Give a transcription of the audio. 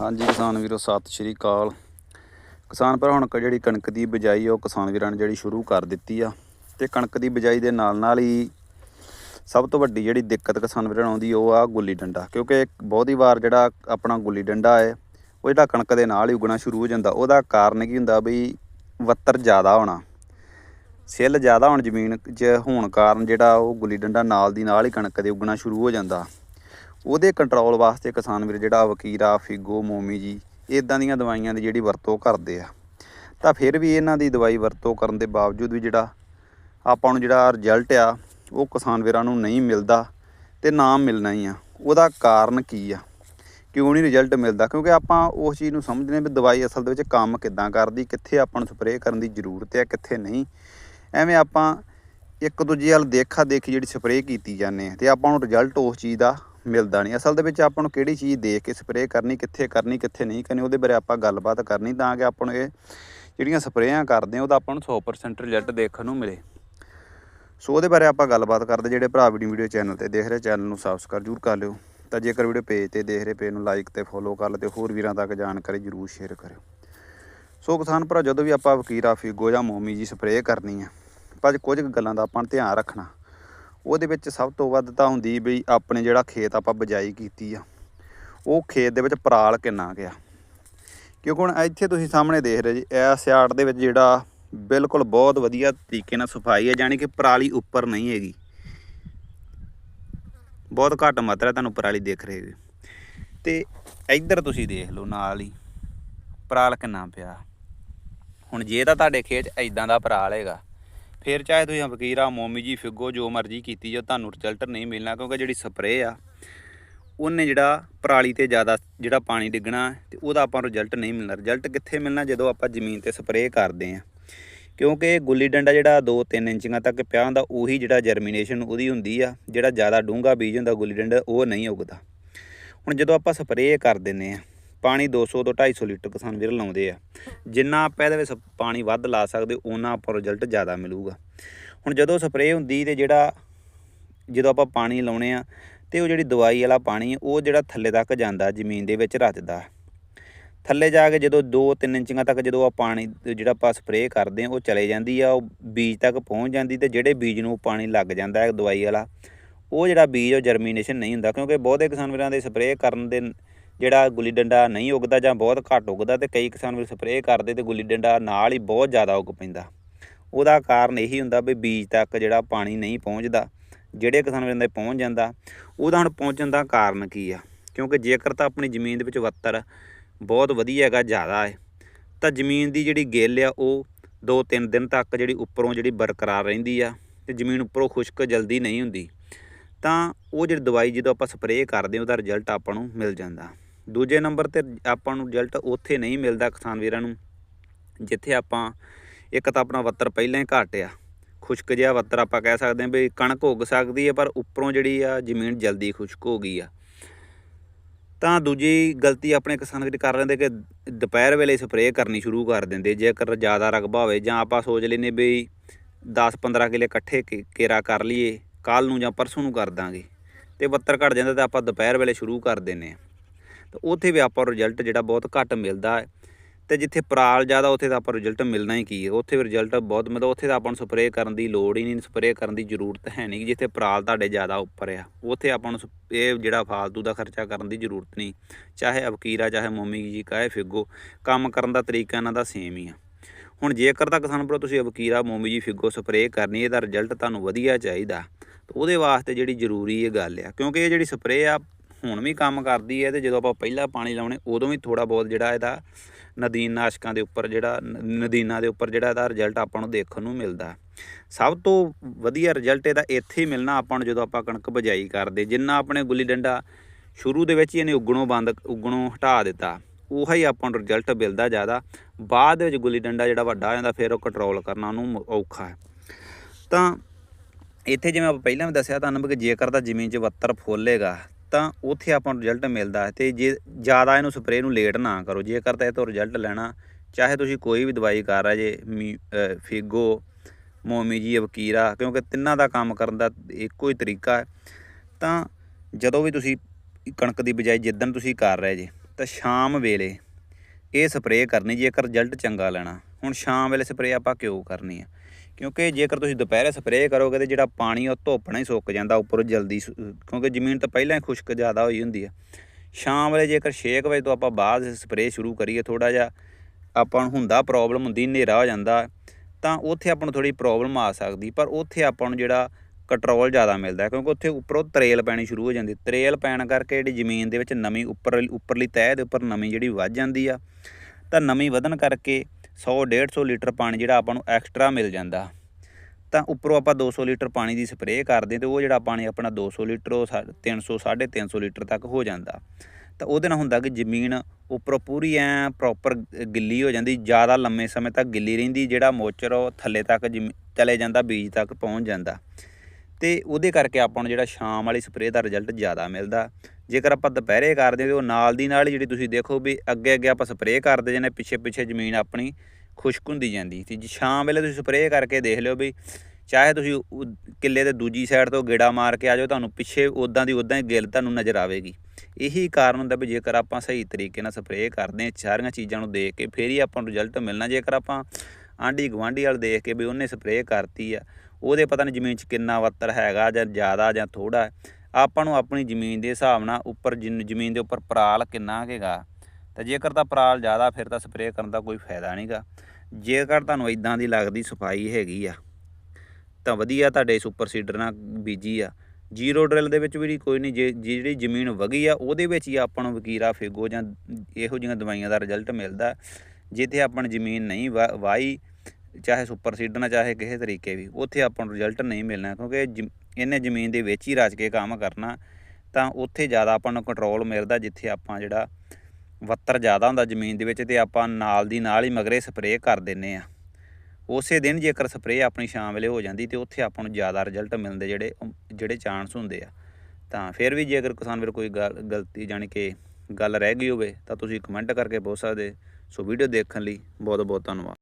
ਹਾਂਜੀ, ਕਿਸਾਨ ਵੀਰੋ, ਸਤਿ ਸ਼੍ਰੀ ਅਕਾਲ। ਕਿਸਾਨ ਭਰਾ ਹੁਣ ਕ- ਜਿਹੜੀ ਕਣਕ ਦੀ ਬਿਜਾਈ ਉਹ ਕਿਸਾਨ ਵੀਰਾਂ ਨੇ ਜਿਹੜੀ ਸ਼ੁਰੂ ਕਰ ਦਿੱਤੀ ਆ। ਤੇ ਕਣਕ ਦੀ ਬਿਜਾਈ ਦੇ ਨਾਲ ਨਾਲ ਹੀ ਸਭ ਤੋਂ ਵੱਡੀ ਜਿਹੜੀ ਦਿੱਕਤ ਕਿਸਾਨ ਵੀਰਾਂ ਨੂੰ ਆਉਂਦੀ, ਉਹ ਆ ਗੁੱਲੀ ਡੰਡਾ। ਕਿਉਂਕਿ ਬਹੁਤੀ ਵਾਰ ਜਿਹੜਾ ਆਪਣਾ ਗੁੱਲੀ ਡੰਡਾ ਹੈ ਉਹ ਜਿਹੜਾ ਕਣਕ ਦੇ ਨਾਲ ਹੀ ਉਗਣਾ ਸ਼ੁਰੂ ਹੋ ਜਾਂਦਾ। ਉਹਦਾ ਕਾਰਨ ਕੀ ਹੁੰਦਾ ਬਈ, ਵੱਤਰ ਜ਼ਿਆਦਾ ਹੋਣਾ। ਸਿੱਲ ਜ਼ਿਆਦਾ ਹੋਣ, ਜ਼ਮੀਨ 'ਚ ਹੋਣ ਕਾਰਨ ਜਿਹੜਾ ਉਹ ਗੁੱਲੀ ਡੰਡਾ ਨਾਲ ਦੀ ਨਾਲ ਹੀ ਕਣਕ ਦੇ ਉਗਣਾ ਸ਼ੁਰੂ ਹੋ ਜਾਂਦਾ। ਉਹਦੇ ਕੰਟਰੋਲ ਵਾਸਤੇ ਕਿਸਾਨ ਵੀਰ ਜਿਹੜਾ ਵਕੀਰਾ ਫਿਗੋ, ਮੋਮੀ ਜੀ ਇਦਾਂ ਦੀਆਂ ਦਵਾਈਆਂ ਦੀ ਜਿਹੜੀ ਵਰਤੋਂ ਕਰਦੇ ਆ। ਤਾਂ ਫਿਰ ਵੀ ਇਹਨਾਂ ਦੀ ਦਵਾਈ ਵਰਤੋਂ ਕਰਨ ਦੇ ਬਾਵਜੂਦ ਵੀ ਜਿਹੜਾ ਆਪਾਂ ਨੂੰ ਜਿਹੜਾ ਰਿਜ਼ਲਟ ਆ, ਉਹ ਕਿਸਾਨ ਵੀਰਾਂ ਨੂੰ ਨਹੀਂ ਮਿਲਦਾ ਤੇ ਨਾ ਮਿਲਣਾ ਹੀ ਆ। ਉਹਦਾ ਕਾਰਨ ਕੀ ਆ? ਕਿਉਂ ਨਹੀਂ ਰਿਜ਼ਲਟ ਮਿਲਦਾ? ਕਿਉਂਕਿ ਆਪਾਂ ਉਸ ਚੀਜ਼ ਨੂੰ ਸਮਝਦੇ ਨੇ ਵੀ ਦਵਾਈ ਅਸਲ ਦੇ ਵਿੱਚ ਕੰਮ ਕਿੱਦਾਂ ਕਰਦੀ, ਕਿੱਥੇ ਆਪਾਂ ਨੂੰ ਸਪਰੇਅ ਕਰਨ ਦੀ ਜ਼ਰੂਰਤ ਹੈ ਕਿੱਥੇ ਨਹੀਂ। ਐਵੇਂ ਆਪਾਂ ਇੱਕ ਦੂਜੇ ਵੱਲ ਦੇਖਾ ਦੇਖੀ ਜਿਹੜੀ ਸਪਰੇਅ ਕੀਤੀ ਜਾਂਦੇ ਆ ਤੇ ਆਪਾਂ ਨੂੰ ਰਿਜ਼ਲਟ ਉਸ ਚੀਜ਼ ਦਾ ਮਿਲਦਾ ਨਹੀਂ। ਅਸਲ ਦੇ ਵਿੱਚ ਆਪਾਂ ਨੂੰ ਕਿਹੜੀ ਚੀਜ਼ ਦੇਖ ਕੇ ਸਪਰੇਅ ਕਰਨੀ, ਕਿੱਥੇ ਕਰਨੀ, ਕਿੱਥੇ ਨਹੀਂ ਕਰਨੀ, ਉਹਦੇ ਬਾਰੇ ਆਪਾਂ ਗੱਲਬਾਤ ਕਰਨੀ ਤਾਂ ਕਿ ਆਪਾਂ ਨੂੰ ਇਹ ਜਿਹੜੀਆਂ ਸਪਰੇਆਂ ਕਰਦੇ ਆ, ਉਹਦਾ ਆਪਾਂ ਨੂੰ 100% ਰਿਜ਼ਲਟ ਦੇਖਣ ਨੂੰ ਮਿਲੇ। ਸੋ ਉਹਦੇ ਬਾਰੇ ਆਪਾਂ ਗੱਲਬਾਤ ਕਰਦੇ, ਜਿਹੜੇ ਭਰਾ ਵੀਡੀਓ ਵੀਡੀਓ ਚੈਨਲ ਤੇ ਦੇਖ ਰਹੇ, ਚੈਨਲ ਨੂੰ ਸਬਸਕ੍ਰਾਈਬ ਜ਼ਰੂਰ ਕਰ ਲਿਓ। ਤਾਂ ਜੇਕਰ ਵੀਡੀਓ ਪੇਜ ਤੇ ਦੇਖ ਰਹੇ, ਪੇਜ ਨੂੰ ਲਾਈਕ ਤੇ ਫੋਲੋ ਕਰ ਲਓ ਤੇ ਹੋਰ ਵੀਰਾਂ ਤੱਕ ਜਾਣਕਾਰੀ ਜ਼ਰੂਰ ਸ਼ੇਅਰ ਕਰਿਓ। ਸੋ ਕਿਸਾਨ ਭਰਾ, ਜਦੋਂ ਵੀ ਆਪਾਂ ਵਕੀਰਾ, ਫੀਗੋ ਜਾਂ ਮੋਮੀ ਜੀ ਸਪਰੇਅ ਕਰਨੀ ਆ ਪਰ ਕੁਝ ਕੁ ਗੱਲਾਂ ਦਾ ਆਪਾਂ ਨੂੰ ਧਿਆਨ ਰੱਖਣਾ। ਉਹਦੇ ਵਿੱਚ ਸਭ ਤੋਂ ਵੱਧ ਤਾਂ ਹੁੰਦੀ ਵੀ ਆਪਣੇ ਜਿਹੜਾ ਖੇਤ ਆਪਾਂ ਬਜਾਈ ਕੀਤੀ ਆ, ਉਹ ਖੇਤ ਦੇ ਵਿੱਚ ਪਰਾਲ ਕਿੰਨਾ ਗਿਆ ਕਿਉਂਕਿ ਹੁਣ ਇੱਥੇ ਤੁਸੀਂ ਸਾਹਮਣੇ ਦੇਖ ਰਹੇ ਜੀ ਇਹ ਸਿਆੜ ਦੇ ਵਿੱਚ ਜਿਹੜਾ ਬਿਲਕੁਲ ਬਹੁਤ ਵਧੀਆ ਤਰੀਕੇ ਨਾਲ ਸਫ਼ਾਈ ਹੈ ਜਾਣੀ ਕਿ ਪਰਾਲੀ ਉੱਪਰ ਨਹੀਂ ਹੈਗੀ। ਬਹੁਤ ਘੱਟ ਮਾਤਰਾ ਤੁਹਾਨੂੰ ਪਰਾਲੀ ਦੇਖ ਰਹੇ ਹੈ। ਤੇ ਇੱਧਰ ਤੁਸੀਂ ਦੇਖ ਲਓ ਨਾਲ ਹੀ, ਪਰਾਲ ਕਿੰਨਾ ਪਿਆ। ਹੁਣ ਜੇ ਤਾਂ ਤੁਹਾਡੇ ਖੇਤ 'ਚ ਐਦਾਂ ਦਾ ਪਰਾਲ ਹੈਗਾ ਫਿਰ ਚਾਹੇ ਤੁਸੀਂ ਵਕੀਰਾ ਮੋਮੀ ਜੀ, ਫਿੱਗੋ, ਜੋ ਮਰਜ਼ੀ ਕੀਤੀ ਜੋ ਤੁਹਾਨੂੰ ਰਿਜ਼ਲਟ ਨਹੀਂ ਮਿਲਣਾ ਕਿਉਂਕਿ ਜਿਹੜੀ ਸਪਰੇਅ ਆ, ਉਹਨੇ ਜਿਹੜਾ ਪਰਾਲੀ ਤੇ ਜ਼ਿਆਦਾ ਜਿਹੜਾ ਪਾਣੀ ਡਿੱਗਣਾ ਤੇ ਉਹਦਾ ਆਪਾਂ ਨੂੰ ਰਿਜ਼ਲਟ ਨਹੀਂ ਮਿਲਣਾ। ਰਿਜ਼ਲਟ ਕਿੱਥੇ ਮਿਲਣਾ? ਜਦੋਂ ਆਪਾਂ ਜ਼ਮੀਨ ਤੇ ਸਪਰੇਅ ਕਰਦੇ ਆ ਕਿਉਂਕਿ ਗੁੱਲੀ ਡੰਡਾ ਜਿਹੜਾ 2-3 ਇੰਚਾਂ ਤੱਕ ਪਿਆ ਹੁੰਦਾ, ਉਹੀ ਜਿਹੜਾ ਜਰਮੀਨੇਸ਼ਨ ਉਹਦੀ ਹੁੰਦੀ ਆ, ਜਿਹੜਾ ਜ਼ਿਆਦਾ ਡੂੰਘਾ ਬੀਜ ਹੁੰਦਾ, ਗੁੱਲੀ ਡੰਡਾ, ਉਹ ਨਹੀਂ ਉੱਗਦਾ। ਹੁਣ ਜਦੋਂ ਆਪਾਂ ਸਪਰੇਅ ਕਰ ਦਿੰਨੇ ਆ ਪਾਣੀ 200 ਤੋਂ 250 ਲੀਟਰ ਕਿਸਾਨ ਵੀਰ ਲਾਉਂਦੇ ਆ। ਜਿੰਨਾ ਆਪਾਂ ਇਹਦੇ ਵਿੱਚ ਪਾਣੀ ਵੱਧ ਲਾ ਸਕਦੇ ਉਹਨਾਂ ਆਪਾਂ ਰਿਜ਼ਲਟ ਜ਼ਿਆਦਾ ਮਿਲੂਗਾ। ਹੁਣ ਜਦੋਂ ਸਪਰੇਅ ਹੁੰਦੀ ਤੇ ਜਿਹੜਾ ਜਦੋਂ ਆਪਾਂ ਪਾਣੀ ਲਾਉਣੇ ਆ, ਤੇ ਉਹ ਜਿਹੜੀ ਦਵਾਈ ਵਾਲਾ ਪਾਣੀ ਉਹ ਜਿਹੜਾ ਥੱਲੇ ਤੱਕ ਜਾਂਦਾ, ਜ਼ਮੀਨ ਦੇ ਵਿੱਚ ਰਚਦਾ ਥੱਲੇ ਜਾ ਕੇ ਜਦੋਂ 2-3 ਇੰਚਾਂ ਤੱਕ ਜਦੋਂ ਆ ਪਾਣੀ, ਜਿਹੜਾ ਆਪਾਂ ਸਪਰੇਅ ਕਰਦੇ ਆ, ਉਹ ਚਲੇ ਜਾਂਦੀ ਆ, ਉਹ ਬੀਜ ਤੱਕ ਪਹੁੰਚ ਜਾਂਦੀ ਤੇ ਜਿਹੜੇ ਬੀਜ ਨੂੰ ਪਾਣੀ ਲੱਗ ਜਾਂਦਾ ਹੈ ਦਵਾਈ ਵਾਲਾ, ਉਹ ਜਿਹੜਾ ਬੀਜ ਉਹ ਜਰਮੀਨੇਸ਼ਨ ਨਹੀਂ ਹੁੰਦਾ ਕਿਉਂਕਿ ਬਹੁਤੇ ਕਿਸਾਨ ਵੀਰਾਂ ਦੇ ਸਪਰੇਅ ਕਰਨ ਦੇ ਜਿਹੜਾ ਗੁੱਲੀ ਡੰਡਾ ਨਹੀਂ ਉੱਗਦਾ ਜਾਂ ਬਹੁਤ ਘੱਟ ਉੱਗਦਾ ਤੇ ਕਈ ਕਿਸਾਨ ਵੀ ਸਪਰੇਅ ਕਰਦੇ ਤੇ ਗੁੱਲੀ ਡੰਡਾ ਨਾਲ ਹੀ ਬਹੁਤ ਜ਼ਿਆਦਾ ਉੱਗ ਪੈਂਦਾ। ਉਹਦਾ ਕਾਰਨ ਇਹੀ ਹੁੰਦਾ ਵੀ ਬੀਜ ਤੱਕ ਜਿਹੜਾ ਪਾਣੀ ਨਹੀਂ ਪਹੁੰਚਦਾ, ਜਿਹੜੇ ਕਿਸਾਨ ਵੀਰਾਂ ਦੇ ਪਹੁੰਚ ਜਾਂਦਾ, ਉਹਦਾ ਹੁਣ ਪਹੁੰਚਣ ਦਾ ਕਾਰਨ ਕੀ ਆ? ਕਿਉਂਕਿ ਜੇਕਰ ਤਾਂ ਆਪਣੀ ਜ਼ਮੀਨ ਦੇ ਵਿੱਚ ਵੱਤਰ ਬਹੁਤ ਵਧੀਆ ਹੈਗਾ, ਜ਼ਿਆਦਾ ਹੈ, ਤਾਂ ਜ਼ਮੀਨ ਦੀ ਜਿਹੜੀ ਗਿੱਲ ਆ, ਉਹ 2-3 ਦਿਨ ਤੱਕ ਜਿਹੜੀ ਉੱਪਰੋਂ ਜਿਹੜੀ ਬਰਕਰਾਰ ਰਹਿੰਦੀ ਆ ਤੇ ਜ਼ਮੀਨ ਉੱਪਰੋਂ ਖੁਸ਼ਕ ਜਲਦੀ ਨਹੀਂ ਹੁੰਦੀ। ਤਾਂ ਉਹ ਜਿਹੜੀ ਦਵਾਈ ਜਦੋਂ ਆਪਾਂ ਸਪਰੇਅ ਕਰਦੇ ਹਾਂ, ਉਹਦਾ ਰਿਜ਼ਲਟ ਆਪਾਂ ਨੂੰ ਮਿਲ ਜਾਂਦਾ। ਦੂਜੇ ਨੰਬਰ ਤੇ ਆਪਾਂ ਨੂੰ ਰਿਜ਼ਲਟ ਉੱਥੇ ਨਹੀਂ ਮਿਲਦਾ ਕਿਸਾਨ ਵੀਰਾਂ ਨੂੰ, ਜਿੱਥੇ ਆਪਾਂ ਇੱਕ ਤਾਂ ਆਪਣਾ ਵੱਤਰ ਪਹਿਲਾਂ ਹੀ ਘੱਟ ਆ, ਖੁਸ਼ਕ ਜਿਹਾ ਵੱਤਰ ਆਪਾਂ ਕਹਿ ਸਕਦੇ ਹਾਂ ਵੀ ਕਣਕ ਉੱਗ ਸਕਦੀ ਹੈ ਪਰ ਉੱਪਰੋਂ ਜਿਹੜੀ ਆ ਜ਼ਮੀਨ ਜਲਦੀ ਖੁਸ਼ਕ ਹੋ ਗਈ ਆ। ਤਾਂ ਦੂਜੀ ਗਲਤੀ ਆਪਣੇ ਕਿਸਾਨ ਵੀਰ ਕਰ ਲੈਂਦੇ ਕਿ ਦੁਪਹਿਰ ਵੇਲੇ ਸਪਰੇਅ ਕਰਨੀ ਸ਼ੁਰੂ ਕਰ ਦਿੰਦੇ, ਜੇਕਰ ਜ਼ਿਆਦਾ ਰਕਬਾ ਹੋਵੇ ਜਾਂ ਆਪਾਂ ਸੋਚ ਲੈਨੇ ਵੀ 10-15 ਕਿਲੇ ਇਕੱਠੇ ਕੇ- ਕੇਰਾ ਕਰ ਲਈਏ ਕੱਲ ਨੂੰ ਜਾਂ ਪਰਸੋਂ ਨੂੰ ਕਰ ਦਾਂਗੇ, ਤੇ ਬੱਤਰ ਘਟ ਜਾਂਦਾ ਤਾਂ ਆਪਾਂ ਦੁਪਹਿਰ ਵੇਲੇ ਸ਼ੁਰੂ ਕਰ ਦਿੰਨੇ ਆ ਤਾਂ ਉੱਥੇ ਵੀ ਆਪਾਂ ਰਿਜ਼ਲਟ ਜਿਹੜਾ ਬਹੁਤ ਘੱਟ ਮਿਲਦਾ ਹੈ। ਤੇ ਜਿੱਥੇ ਪਰਾਲ ਜ਼ਿਆਦਾ, ਉੱਥੇ ਤਾਂ ਆਪਾਂ ਰਿਜ਼ਲਟ ਮਿਲਣਾ ਹੀ ਕੀ ਹੈ। ਉੱਥੇ ਵੀ ਰਿਜ਼ਲਟ ਬਹੁਤ, ਮਤਲਬ ਉੱਥੇ ਤਾਂ ਆਪਾਂ ਨੂੰ ਸਪਰੇਅ ਕਰਨ ਦੀ ਲੋੜ ਹੀ ਨਹੀਂ ਸਪਰੇਅ ਕਰਨ ਦੀ ਜ਼ਰੂਰਤ ਹੈ ਨਹੀਂ, ਜਿੱਥੇ ਪਰਾਲ ਤੁਹਾਡੇ ਜ਼ਿਆਦਾ ਉੱਪਰ ਆ। ਉੱਥੇ ਆਪਾਂ ਨੂੰ ਸਪ- ਇਹ ਜਿਹੜਾ ਫਾਲਤੂ ਦਾ ਖਰਚਾ ਕਰਨ ਦੀ ਜ਼ਰੂਰਤ ਨਹੀਂ। ਚਾਹੇ ਅਵਕੀਰਾ ਚਾਹੇ ਮੋਮੀ ਜੀ ਕਾਹੇ ਫਿੱਗੋ, ਕੰਮ ਕਰਨ ਦਾ ਤਰੀਕਾ ਇਹਨਾਂ ਦਾ ਸੇਮ ਹੀ ਆ। ਹੁਣ ਜੇਕਰ ਤਾਂ ਕਿਸਾਨ ਭਰਾ ਤੁਸੀਂ ਅਵਕੀਰਾ ਮੋਮੀ ਜੀ, ਫਿੱਗੋ ਸਪਰੇਅ ਕਰਨੀ ਇਹਦਾ ਰਿਜ਼ਲਟ ਤੁਹਾਨੂੰ ਵਧੀਆ ਚਾਹੀਦਾ। ਤਾਂ ਉਹਦੇ ਵਾਸਤੇ ਜਿਹੜੀ ਜ਼ਰੂਰੀ ਇਹ ਗੱਲ ਆ, ਕਿਉਂਕਿ ਇਹ ਜਿਹੜੀ ਸਪਰੇਅ ਆ ਹੁਣ ਵੀ ਕੰਮ ਕਰਦੀ ਹੈ ਤੇ ਜਦੋਂ ਆਪਾਂ ਪਹਿਲਾਂ ਪਾਣੀ ਲਾਉਣੇ, ਉਦੋਂ ਵੀ ਥੋੜਾ ਬਹੁਤ ਜਿਹੜਾ ਇਹਦਾ ਨਦੀਨ ਨਾਸ਼ਕਾਂ ਦੇ ਉੱਪਰ ਜਿਹੜਾ ਨਦੀਨਾਂ ਦੇ ਉੱਪਰ ਜਿਹੜਾ ਇਹਦਾ ਰਿਜ਼ਲਟ ਆਪਾਂ ਨੂੰ ਦੇਖਣ ਨੂੰ ਮਿਲਦਾ। ਸਭ ਤੋਂ ਵਧੀਆ ਰਿਜ਼ਲਟ ਇਹਦਾ ਇੱਥੇ ਹੀ ਮਿਲਣਾ ਆਪਾਂ ਨੂੰ ਜਦੋਂ ਆਪਾਂ ਕਣਕ ਬਜਾਈ ਕਰਦੇ। ਜਿੰਨਾ ਆਪਣੇ ਗੁੱਲੀ ਡੰਡਾ ਸ਼ੁਰੂ ਦੇ ਵਿੱਚ ਹੀ ਇਹਨੇ ਉਗਣੋਂ ਬੰਦ, ਉਗਣੋਂ ਹਟਾ ਦਿੱਤਾ, ਉਹੀ ਹੀ ਆਪਾਂ ਨੂੰ ਰਿਜ਼ਲਟ ਮਿਲਦਾ ਜ਼ਿਆਦਾ। ਬਾਅਦ ਦੇ ਵਿੱਚ ਗੁੱਲੀ ਡੰਡਾ ਜਿਹੜਾ ਵੱਡਾ ਹੋ ਜਾਂਦਾ ਫਿਰ ਉਹ ਕੰਟਰੋਲ ਕਰਨਾ ਉਹਨੂੰ ਔਖਾ ਹੈ। ਤਾਂ ਇੱਥੇ ਜਿਵੇਂ ਆਪਾਂ ਪਹਿਲਾਂ ਵੀ ਦੱਸਿਆ ਤੁਹਾਨੂੰ ਵੀ ਕਿ ਜੇਕਰ ਤਾਂ ਜ਼ਮੀਨ 'ਚ ਵੱਤਰ ਫੁੱਲੇਗਾ ਤਾਂ ਉੱਥੇ ਆਪਾਂ ਨੂੰ ਰਿਜ਼ਲਟ ਮਿਲਦਾ ਹੈ ਤੇ ਜੇ ਜ਼ਿਆਦਾ ਇਹਨੂੰ ਸਪਰੇਅ ਨੂੰ ਲੇਟ ਨਾ ਕਰੋ, ਜੇਕਰ ਤਾਂ ਇਹ ਤੋਂ ਰਿਜ਼ਲਟ ਲੈਣਾ, ਚਾਹੇ ਤੁਸੀਂ ਕੋਈ ਵੀ ਦਵਾਈ ਕਰ ਰਹੇ ਜੇ, ਮੀ- ਅਹ, ਫਿਗੋ, ਮੋਮੀ ਜੀ ਵਕੀਰਾ ਕਿਉਂਕਿ ਤਿੰਨਾਂ ਦਾ ਕੰਮ ਕਰਨ ਦਾ ਇੱਕੋ ਹੀ ਤਰੀਕਾ ਹੈ, ਤਾਂ ਜਦੋਂ ਵੀ ਤੁਸੀਂ ਕਣਕ ਦੀ ਬਿਜਾਈ ਜਿੱਦਣ ਤੁਸੀਂ ਕਰ ਰਹੇ ਜੇ, ਤਾਂ ਸ਼ਾਮ ਵੇਲੇ ਇਹ ਸਪਰੇਅ ਕਰਨੀ, ਜੇਕਰ ਰਿਜ਼ਲਟ ਚੰਗਾ ਲੈਣਾ। ਹੁਣ ਸ਼ਾਮ ਵੇਲੇ ਸਪਰੇਅ ਆਪਾਂ ਕਿਉਂ ਕਰਨੀ ਆ? ਕਿਉਂਕਿ ਜੇਕਰ ਤੁਸੀਂ ਦੁਪਹਿਰੇ ਸਪਰੇਅ ਕਰੋਗੇ ਤੇ ਜਿਹੜਾ ਪਾਣੀ ਉਹ ਧੁੱਪ ਨਾਲ ਹੀ ਸੁੱਕ ਜਾਂਦਾ ਉੱਪਰੋਂ ਜਲਦੀ ਸੁ- ਕਿਉਂਕਿ ਜ਼ਮੀਨ ਤਾਂ ਪਹਿਲਾਂ ਹੀ ਖੁਸ਼ਕ ਜ਼ਿਆਦਾ ਹੋਈ ਹੁੰਦੀ ਆ। ਸ਼ਾਮ ਵੇਲੇ ਜੇਕਰ 6 ਵਜੇ ਤੋਂ ਆਪਾਂ ਬਾਅਦ ਸਪਰੇਅ ਸ਼ੁਰੂ ਕਰੀਏ ਥੋੜਾ ਜਿਹਾ, ਆਪਾਂ ਨੂੰ ਹੁੰਦਾ ਪ੍ਰੋਬਲਮ ਹੁੰਦੀ, ਹਨੇਰਾ ਹੋ ਜਾਂਦਾ, ਤਾਂ ਉੱਥੇ ਆਪਾਂ ਨੂੰ ਥੋੜੀ ਪ੍ਰੋਬਲਮ ਆ ਸਕਦੀ, ਪਰ ਉੱਥੇ ਆਪਾਂ ਨੂੰ ਜਿਹੜਾ ਕੰਟਰੋਲ ਜ਼ਿਆਦਾ ਮਿਲਦਾ ਕਿਉਂਕਿ ਉੱਥੇ ਉੱਪਰੋਂ ਤਰੇਲ ਪੈਣੀ ਸ਼ੁਰੂ ਹੋ ਜਾਂਦੀ ਤਰੇਲ ਪੈਣ ਕਰਕੇ ਜਿਹੜੀ ਜ਼ਮੀਨ ਦੇ ਵਿੱਚ ਨਮੀ ਉੱਪਰ, ਉੱਪਰਲੀ ਤਹਿ ਦੇ ਉੱਪਰ ਨਮੀ ਜਿਹੜੀ ਵੱਧ ਜਾਂਦੀ ਆ, ਤਾਂ ਨਮੀ ਵਧਣ ਕਰਕੇ 100 150 ਲੀਟਰ ਪਾਣੀ ਜਿਹੜਾ ਆਪਾਂ ਨੂੰ ਐਕਸਟਰਾ ਮਿਲ ਜਾਂਦਾ। ਤਾਂ ਉੱਪਰੋਂ ਆਪਾਂ 200 ਲੀਟਰ ਪਾਣੀ ਦੀ ਸਪਰੇਅ ਕਰਦੇ ਤੇ ਉਹ ਜਿਹੜਾ ਪਾਣੀ ਆਪਣਾ 200 ਲੀਟਰ, ਉਹ ਸਾ- 300 350 ਲੀਟਰ ਤੱਕ ਹੋ ਜਾਂਦਾ। ਤਾਂ ਉਹਦੇ ਨਾਲ ਹੁੰਦਾ ਕਿ ਜ਼ਮੀਨ ਉੱਪਰੋਂ ਪੂਰੀ ਐ ਪ੍ਰੋਪਰ ਗਿੱਲੀ ਹੋ ਜਾਂਦੀ, ਜ਼ਿਆਦਾ ਲੰਮੇ ਸਮੇਂ ਤੱਕ ਗਿੱਲੀ ਰਹਿੰਦੀ, ਜਿਹੜਾ ਮੋਚਰ ਉਹ ਥੱਲੇ ਤੱਕ ਜ਼ਮੀ- ਚਲੇ ਜਾਂਦਾ, ਬੀਜ ਤੱਕ ਪਹੁੰਚ ਜਾਂਦਾ। ਤੇ ਉਹਦੇ ਕਰਕੇ ਆਪਾਂ ਨੂੰ ਜਿਹੜਾ ਸ਼ਾਮ ਵਾਲੀ ਸਪਰੇਅ ਦਾ ਰਿਜ਼ਲਟ ਜ਼ਿਆਦਾ ਮਿਲਦਾ। ਜੇਕਰ ਆਪਾਂ ਦੁਪਹਿਰੇ ਕਰਦੇ ਹਾਂ, ਤੇ ਉਹ ਨਾਲ ਦੀ ਨਾਲ ਹੀ ਜਿਹੜੀ ਤੁਸੀਂ ਦੇਖੋ ਵੀ ਅੱਗੇ ਅੱਗੇ ਆਪਾਂ ਸਪਰੇਅ ਕਰਦੇ ਜਾਂਦੇ ਪਿੱਛੇ ਪਿੱਛੇ ਜ਼ਮੀਨ ਆਪਣੀ ਖੁਸ਼ਕ ਹੁੰਦੀ ਜਾਂਦੀ। ਤੇ ਜੇ ਸ਼ਾਮ ਵੇਲੇ ਤੁਸੀਂ ਸਪਰੇਅ ਕਰਕੇ ਦੇਖ ਲਿਓ ਵੀ ਚਾਹੇ ਤੁਸੀਂ ਉਹ ਕਿੱਲੇ ਦੇ ਦੂਜੀ ਸਾਈਡ ਤੋਂ ਗੇੜਾ ਮਾਰ ਕੇ ਆ ਜਾਓ, ਤੁਹਾਨੂੰ ਪਿੱਛੇ ਉਦਾਂ ਦੀ ਉਦਾਂ ਹੀ ਗਿੱਲ ਤੁਹਾਨੂੰ ਨਜ਼ਰ ਆਵੇਗੀ। ਇਹੀ ਕਾਰਨ ਹੁੰਦਾ ਵੀ ਜੇਕਰ ਆਪਾਂ ਸਹੀ ਤਰੀਕੇ ਨਾਲ ਸਪਰੇਅ ਕਰਦੇ ਹਾਂ, ਸਾਰੀਆਂ ਚੀਜ਼ਾਂ ਨੂੰ ਦੇਖ ਕੇ ਫੇਰ ਹੀ ਆਪਾਂ ਨੂੰ ਰਿਜ਼ਲਟ ਮਿਲਣਾ। ਜੇਕਰ ਆਪਾਂ ਆਂਢੀ ਗੁਆਂਢੀ ਵਾਲ ਦੇਖ ਕੇ ਵੀ ਉਹਨੇ ਸਪਰੇਅ ਕਰਤੀ ਆ ਉਹਦੇ ਪਤਾ ਨਹੀਂ ਜ਼ਮੀਨ 'ਚ ਕਿੰਨਾ ਵੱਤਰ ਹੈਗਾ ਜਾਂ ਜ਼ਿਆਦਾ ਜਾਂ ਥੋੜਾ ਆਪਾਂ ਨੂੰ ਆਪਣੀ ਜ਼ਮੀਨ ਦੇ ਹਿਸਾਬ ਨਾਲ ਉੱਪਰ ਜਿੰਨ- ਜ਼ਮੀਨ ਦੇ ਉੱਪਰ ਪਰਾਲ ਕਿੰਨਾ ਹੈਗਾ। ਤਾਂ ਜੇਕਰ ਤਾਂ ਪਰਾਲ ਜ਼ਿਆਦਾ ਫਿਰ ਤਾਂ ਸਪਰੇਅ ਕਰਨ ਦਾ ਕੋਈ ਫਾਇਦਾ ਨਹੀਂਗਾ ਜੇਕਰ ਤੁਹਾਨੂੰ ਇਦਾਂ ਦੀ ਲੱਗਦੀ ਸਫ਼ਾਈ ਹੈਗੀ ਆ, ਤਾਂ ਵਧੀਆ ਤੁਹਾਡੇ ਸੁਪਰ ਸੀਡਰ ਨਾਲ ਬੀਜੀ ਆ। ਜ਼ੀਰੋ ਡਰਿਲ ਦੇ ਵਿੱਚ ਵੀ ਕੋਈ ਨਹੀਂ, ਜੇ, ਜਿਹੜੀ ਜ਼ਮੀਨ ਵਗੀ ਆ, ਉਹਦੇ ਵਿੱਚ ਹੀ ਆਪਾਂ ਨੂੰ ਵਕੀਰਾ ਫੇਗੋ ਜਾਂ ਇਹੋ ਜਿਹੀਆਂ ਦਵਾਈਆਂ ਦਾ ਰਿਜ਼ਲਟ ਮਿਲਦਾ। ਜਿੱਥੇ ਆਪਾਂ ਜ਼ਮੀਨ ਨਹੀਂ ਵਾ- ਵਾਹੀ ਚਾਹੇ ਸੁਪਰ ਸੀਡਰ ਚਾਹੇ ਕਿਸੇ ਤਰੀਕੇ ਵੀ, ਉੱਥੇ ਆਪਾਂ ਨੂੰ ਰਿਜ਼ਲਟ ਨਹੀਂ ਮਿਲਣਾ, ਕਿਉਂਕਿ ਜ਼ਮ- ਇਹਨੇ ਜ਼ਮੀਨ ਦੇ ਵਿੱਚ ਹੀ ਰਚ ਕੇ ਕੰਮ ਕਰਨਾ, ਤਾਂ ਉੱਥੇ ਜ਼ਿਆਦਾ ਆਪਾਂ ਨੂੰ ਕੰਟਰੋਲ ਮਿਲਦਾ, ਜਿੱਥੇ ਆਪਾਂ ਜਿਹੜਾ ਵੱਤਰ ਜ਼ਿਆਦਾ ਹੁੰਦਾ ਜ਼ਮੀਨ ਦੇ ਵਿੱਚ, ਤੇ ਆਪਾਂ ਨਾਲ ਦੀ ਨਾਲ ਹੀ ਮਗਰੇ ਸਪਰੇਅ ਕਰ ਦਿੰਨੇ ਆ। ਉਸੇ ਦਿਨ ਜੇਕਰ ਸਪਰੇਅ ਆਪਣੀ ਸ਼ਾਮ ਵੇਲੇ ਹੋ ਜਾਂਦੀ, ਤੇ ਉੱਥੇ ਆਪਾਂ ਨੂੰ ਜ਼ਿਆਦਾ ਰਿਜ਼ਲਟ ਮਿਲਦੇ ਜਿਹੜੇ ਜਿਹੜੇ ਚਾਂਸ ਹੁੰਦੇ ਆ। ਤਾਂ ਫਿਰ ਵੀ ਜੇਕਰ ਕਿਸਾਨ ਵੀਰ ਕੋਈ ਗੱਲ, ਗਲਤੀ ਜਾਣੀ ਕਿ ਗੱਲ ਰਹਿ ਗਈ ਹੋਵੇ, ਤਾਂ ਤੁਸੀਂ ਕਮੈਂਟ ਕਰਕੇ ਪੁੱਛ ਸਕਦੇ, ਸੋ ਵੀਡੀਓ ਦੇਖਣ ਲਈ ਬਹੁਤ ਬਹੁਤ ਧੰਨਵਾਦ।